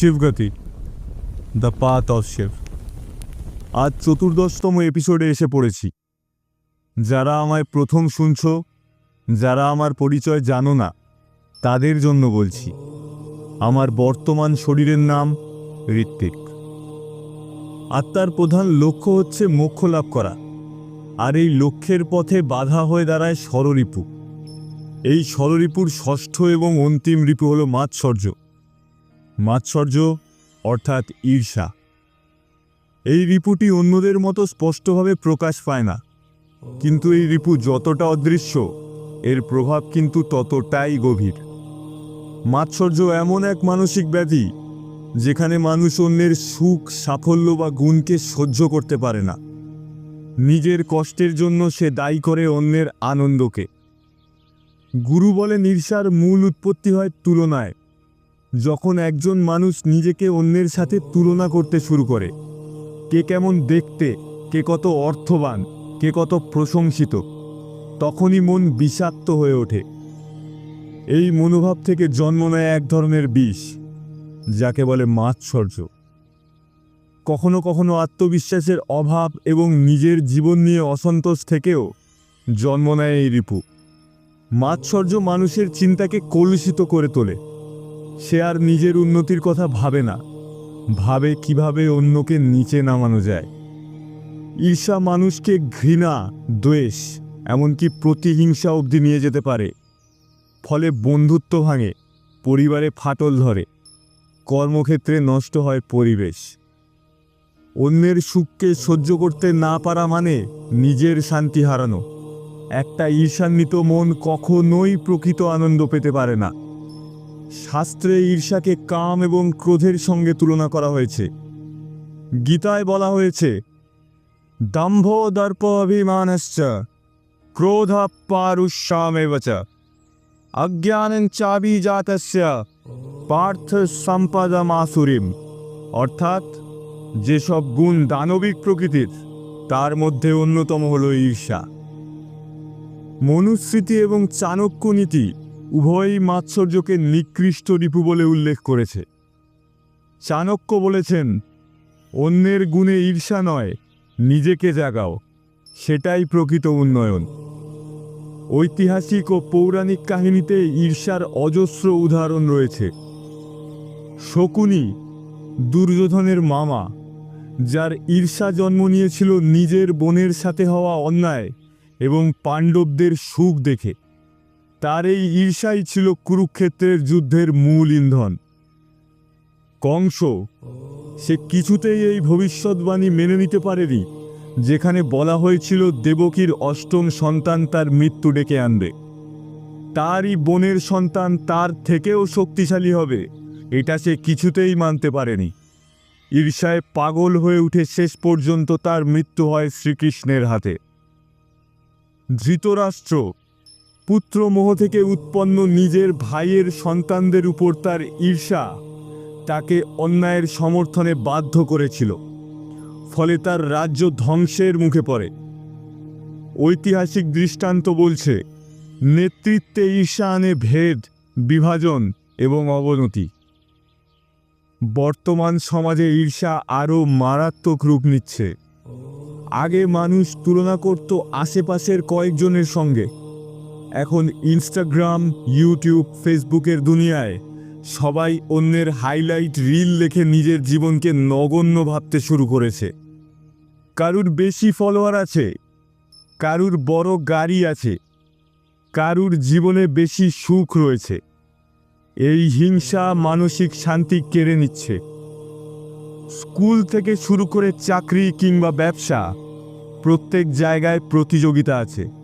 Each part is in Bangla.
Shivgati the path of Shiv আজ চতুর্দশতম এপিসোডে এসে পড়েছি। যারা আমায় প্রথম শুনছ, যারা আমার পরিচয় জানো না, তাদের জন্য বলছি, আমার বর্তমান শরীরের নাম ঋত্বিক আত্মার প্রধান লক্ষ্য হচ্ছে মোক্ষ লাভ করা, আর এই লক্ষ্যের পথে বাধা হয়ে দাঁড়ায় ষড়রিপু এই ষড়রিপুর ষষ্ঠ এবং অন্তিম রিপু হল মাৎসর্য। মাৎসর্য অর্থাৎ ঈর্ষা। এই রিপুটি অন্যদের মতো স্পষ্টভাবে প্রকাশ পায় না। কিন্তু এই রিপু যতটা অদৃশ্য, এর প্রভাব কিন্তু ততটাই গভীর। মাৎসর্য এমন এক মানসিক ব্যাধি, যেখানে মানুষ অন্যের সুখ, সাফল্য বা গুণকে সহ্য করতে পারে না। নিজের কষ্টের জন্য সে দায়ী করে অন্যের আনন্দকে। গুরু বলে ঈর্ষার মূল উৎপত্তি হয় তুলনায়। যখন একজন মানুষ নিজেকে অন্যের সাথে তুলনা করতে শুরু করে, কে কেমন দেখতে, কে কত অর্থবান, কে কত প্রশংসিত, তখনই মন বিষাক্ত হয়ে ওঠে। এই মনোভাব থেকে জন্ম নেয় এক ধরনের বিষ, যাকে বলে মাৎসর্য। কখনো কখনো আত্মবিশ্বাসের অভাব এবং নিজের জীবন নিয়ে অসন্তোষ থেকেও জন্ম নেয় এই রিপু। মাৎসর্য মানুষের চিন্তাকে কলুষিত করে তোলে। সে আর নিজের উন্নতির কথা ভাবে না। ভাবে কীভাবে অন্যকে নিচে নামানো যায়। ঈর্ষা মানুষকে ঘৃণা, দ্বেষ, এমনকি প্রতিহিংসা অবধি নিয়ে যেতে পারে। ফলে বন্ধুত্ব ভাঙে, পরিবারে ফাটল ধরে, কর্মক্ষেত্রে নষ্ট হয় পরিবেশ। অন্যের সুখকে সহ্য করতে না পারা মানে নিজের শান্তি হারানো। একটা ঈর্ষান্বিত মন কখনোই প্রকৃত আনন্দ পেতে পারে না। শাস্ত্রে ঈর্ষাকে কাম এবং ক্রোধের সঙ্গে তুলনা করা হয়েছে। গীতায় বলা হয়েছে, দম্ভ দর্প অভিমানশ্চ ক্রোধ পারুষ্যামেব চ অজ্ঞানং চাবিজাতস্য পার্থ সম্পদমাসুরিম। অর্থাৎ, যেসব গুণ দানবিক প্রকৃতির, তার মধ্যে অন্যতম হল ঈর্ষা। মনুস্মৃতি এবং চাণক্য নীতি উভয়ই মাৎসর্যকে নিকৃষ্ট রিপু বলে উল্লেখ করেছে। চাণক্য বলেছেন, অন্যের গুণে ঈর্ষা নয়, নিজেকে জাগাও, সেটাই প্রকৃত উন্নয়ন। ঐতিহাসিক ও পৌরাণিক কাহিনীতে ঈর্ষার অজস্র উদাহরণ রয়েছে। শকুনি, দুর্যোধনের মামা, যার ঈর্ষা জন্ম নিয়েছিল নিজের বোনের সাথে হওয়া অন্যায় এবং পাণ্ডবদের সুখ দেখে। তার এই ঈর্ষাই ছিল কুরুক্ষেত্রের যুদ্ধের মূল ইন্ধন। কংস, সে কিছুতেই এই ভবিষ্যৎবাণী মেনে নিতে পারেনি, যেখানে বলা হয়েছিল দেবকীর অষ্টম সন্তান তার মৃত্যু ডেকে আনবে। তারই বোনের সন্তান তার থেকেও শক্তিশালী হবে, এটা সে কিছুতেই মানতে পারেনি। ঈর্ষায় পাগল হয়ে উঠে শেষ পর্যন্ত তার মৃত্যু হয় শ্রীকৃষ্ণের হাতে। ধৃতরাষ্ট্র পুত্রমোহ থেকে উৎপন্ন নিজের ভাইয়ের সন্তানদের উপর তার ঈর্ষা তাকে অন্যায়ের সমর্থনে বাধ্য করেছিল। ফলে তার রাজ্য ধ্বংসের মুখে পড়ে। ঐতিহাসিক দৃষ্টান্ত বলছে, নেতৃত্বে ঈর্ষা আনে ভেদ, বিভাজন এবং অবনতি। বর্তমান সমাজে ঈর্ষা আরও মারাত্মক রূপ নিচ্ছে। আগে মানুষ তুলনা করত আশেপাশের কয়েকজনের সঙ্গে। এখন ইনস্টাগ্রাম ইউটিউব ফেসবুকের দুনিয়ায়। সবাই অন্যের হাইলাইট রিল লেখে নিজের জীবনকে নগণ্য ভাবতে শুরু করেছে। কারুর বেশি ফলোয়ার আছে, কারুর বড় গাড়ি আছে, কারুর জীবনে বেশি সুখ রয়েছে। এই হিংসা মানসিক শান্তি কেড়ে নিচ্ছে। স্কুল থেকে শুরু করে চাকরি কিংবা ব্যবসা প্রত্যেক জায়গায় প্রতিযোগিতা আছে।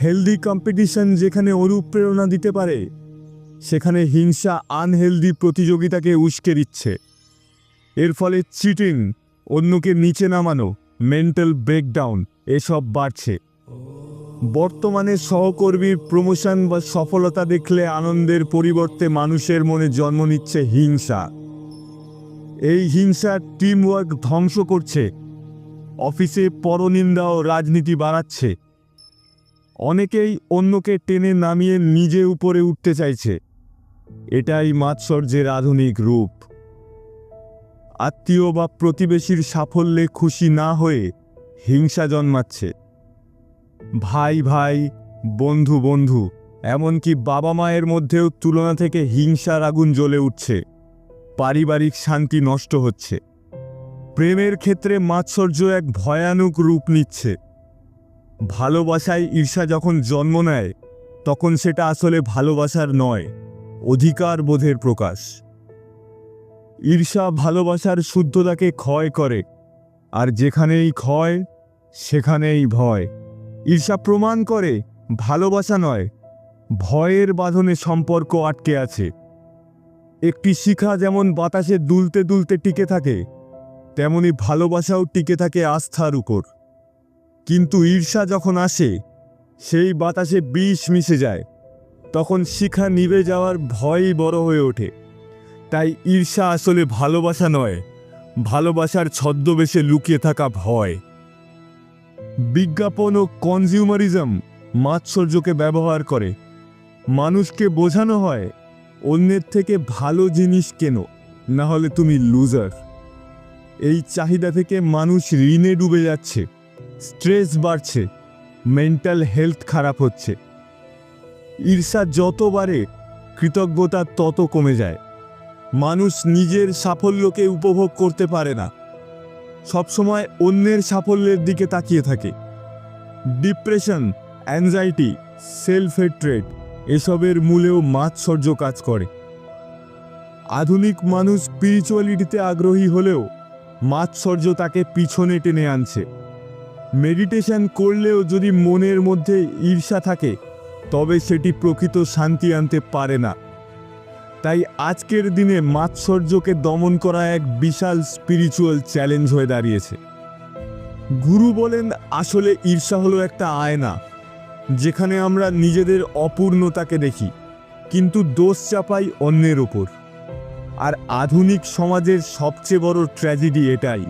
হেলদি কম্পিটিশন যেখানে অনুপ্রেরণা দিতে পারে, সেখানে হিংসা আনহেলদি প্রতিযোগিতাকে উস্কে দিচ্ছে। এর ফলে চিটিং অন্যকে নিচে নামানো মেন্টাল ব্রেকডাউন এসব বাড়ছে। বর্তমানে সহকর্মীর প্রমোশন বা সফলতা দেখলে আনন্দের পরিবর্তে মানুষের মনে জন্ম নিচ্ছে হিংসা। এই হিংসা টিমওয়ার্ক ধ্বংস করছে। অফিসে পরনিন্দা ও রাজনীতি বাড়াচ্ছে। অনেকেই অন্যকে টেনে নামিয়ে নিজে উপরে উঠতে চাইছে। এটাই মাৎসর্যের আধুনিক রূপ। আত্মীয় বা প্রতিবেশীর সাফল্যে খুশি না হয়ে হিংসা জন্মাচ্ছে। ভাই ভাই, বন্ধু বন্ধু, এমনকি বাবা মায়ের মধ্যেও তুলনা থেকে হিংসার আগুন জ্বলে উঠছে। পারিবারিক শান্তি নষ্ট হচ্ছে। প্রেমের ক্ষেত্রে মাৎসর্য এক ভয়ানক রূপ নিচ্ছে। ভালোবাসায় ঈর্ষা যখন জন্ম নেয়, তখন সেটা আসলে ভালোবাসার নয়, অধিকার বোধের প্রকাশ। ঈর্ষা ভালোবাসার শুদ্ধতাকে ক্ষয় করে, আর যেখানেই ক্ষয়, সেখানেই ভয়। ঈর্ষা প্রমাণ করে, ভালোবাসা নয়, ভয়ের বাঁধনে সম্পর্ক আটকে আছে। একটি শিখা যেমন বাতাসে দুলতে দুলতে টিকে থাকে, তেমনি ভালোবাসাও টিকে থাকে আস্থার উপর। কিন্তু ঈর্ষা যখন আসে, সেই বাতাসে বিষ মিশে যায়। তখন শিখা নিভে যাওয়ার ভয়ই বড় হয়ে ওঠে। তাই ঈর্ষা আসলে ভালোবাসা নয়, ভালোবাসার ছদ্মবেশে লুকিয়ে থাকা ভয়। বিজ্ঞাপন ও কনজিউমারিজম মাৎসর্যকে ব্যবহার করে। মানুষকে বোঝানো হয়, অন্যের থেকে ভালো জিনিস কেন না হলে তুমি লুজার। এই চাহিদা থেকে মানুষ ঋণে ডুবে যাচ্ছে। স্ট্রেস বাড়ছে, মেন্টাল হেলথ খারাপ হচ্ছে। ঈর্ষা যত বাড়ে, কৃতজ্ঞতা তত কমে যায়। মানুষ নিজের সাফল্যকে উপভোগ করতে পারে না। সবসময় অন্যের সাফল্যের দিকে তাকিয়ে থাকে। ডিপ্রেশন অ্যাংজাইটি সেলফ হেট্রেড এসবের মূলেও মাৎসর্য কাজ করে। আধুনিক মানুষ স্পিরিচুয়ালিটিতে আগ্রহী হলেও মাৎসর্য তাকে পিছনে টেনে আনছে। মেডিটেশন করলেও যদি মনের মধ্যে ঈর্ষা থাকে, তবে সেটি প্রকৃত শান্তি আনতে পারে না। তাই আজকের দিনে মাৎসর্যকে দমন করা এক বিশাল স্পিরিচুয়াল চ্যালেঞ্জ হয়ে দাঁড়িয়েছে। গুরু বলেন, আসলে ঈর্ষা হলো একটা আয়না, যেখানে আমরা নিজেদের অপূর্ণতাকে দেখি, কিন্তু দোষ চাপাই অন্যের ওপর আর আধুনিক সমাজের সবচেয়ে বড় ট্র্যাজেডি এটাই।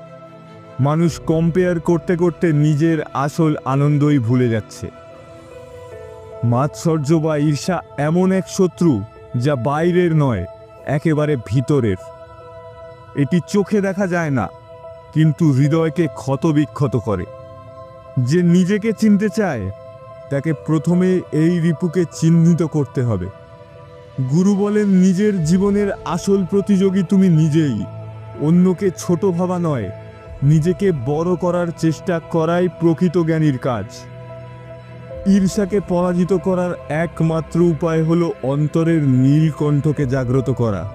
মানুষ কম্পেয়ার করতে করতে নিজের আসল আনন্দই ভুলে যাচ্ছে। মাৎসর্য বা ঈর্ষা এমন এক শত্রু যা বাইরের নয়, একেবারে ভিতরের। এটি চোখে দেখা যায় না, কিন্তু হৃদয়কে ক্ষতবিক্ষত করে। যে নিজেকে চিনতে চায়, তাকে প্রথমে এই রিপুকে চিহ্নিত করতে হবে। গুরু বলেন, নিজের জীবনের আসল প্রতিযোগী তুমি নিজেই, অন্যকে ছোট ভাবা নয় নিজেকে বড় করার চেষ্টা করাই প্রকৃত জ্ঞানীর কাজ। ঈর্ষাকে পরাজিত করার একমাত্র উপায় হলো অন্তরের নীলকণ্ঠকে জাগ্রত করা।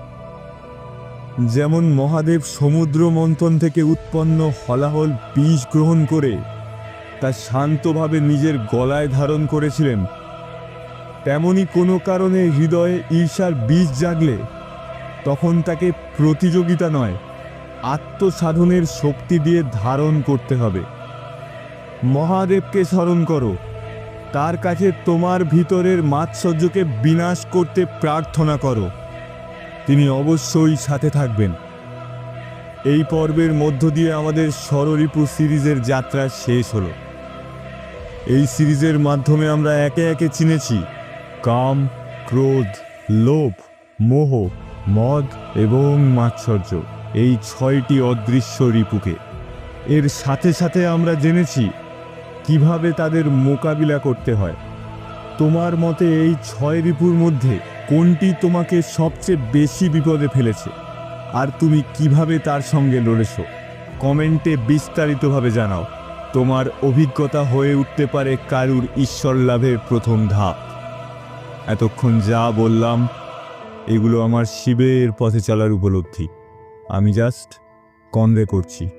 যেমন মহাদেব সমুদ্র মন্থন থেকে উৎপন্ন হলাহল বিষ গ্রহণ করে, তা শান্তভাবে নিজের গলায় ধারণ করেছিলেন। তেমনি কোনো কারণে হৃদয়ে ঈর্ষার বীজ জাগলে, তখন তাকে প্রতিযোগিতা নয় আত্মসাধনের শক্তি দিয়ে ধারণ করতে হবে। মহাদেবকে স্মরণ করো, তার কাছে তোমার ভিতরের মাৎসর্যকে বিনাশ করতে প্রার্থনা করো। তিনি অবশ্যই সাথে থাকবেন। এই পর্বের মধ্য দিয়ে আমাদের স্বররিপু সিরিজের যাত্রা শেষ হলো। এই সিরিজের মাধ্যমে আমরা একে একে চিনেছি। কাম, ক্রোধ, লোভ, মোহ, মদ এবং মাৎসর্য। এই ছয়টি অদৃশ্য রিপুকে। এর সাথে সাথে আমরা জেনেছি কীভাবে তাদের মোকাবিলা করতে হয়। তোমার মতে এই ছয় রিপুর মধ্যে কোনটি তোমাকে সবচেয়ে বেশি বিপদে ফেলেছে? আর তুমি কীভাবে তার সঙ্গে লড়েছ? কমেন্টে বিস্তারিতভাবে জানাও। তোমার অভিজ্ঞতা হয়ে উঠতে পারে কারুর ঈশ্বর লাভের প্রথম ধাপ। এতক্ষণ যা বললাম, এগুলো আমার শিবের পথে চলার উপলব্ধি। আমি জাস্ট কনভে করছি।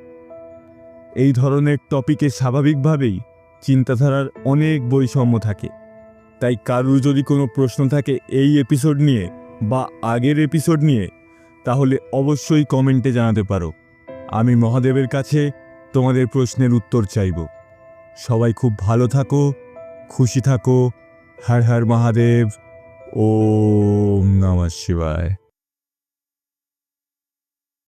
এই ধরনের টপিকে স্বাভাবিকভাবেই চিন্তাধারার অনেক বৈষম্য থাকে। তাই কারুর যদি কোনো প্রশ্ন থাকে এই এপিসোড নিয়ে বা আগের এপিসোড নিয়ে, তাহলে অবশ্যই কমেন্টে জানাতে পারো। আমি মহাদেবের কাছে তোমাদের প্রশ্নের উত্তর চাইব। সবাই খুব ভালো থাকো, খুশি থাকো। হর হর মহাদেব। ওম নমঃ শিবায়।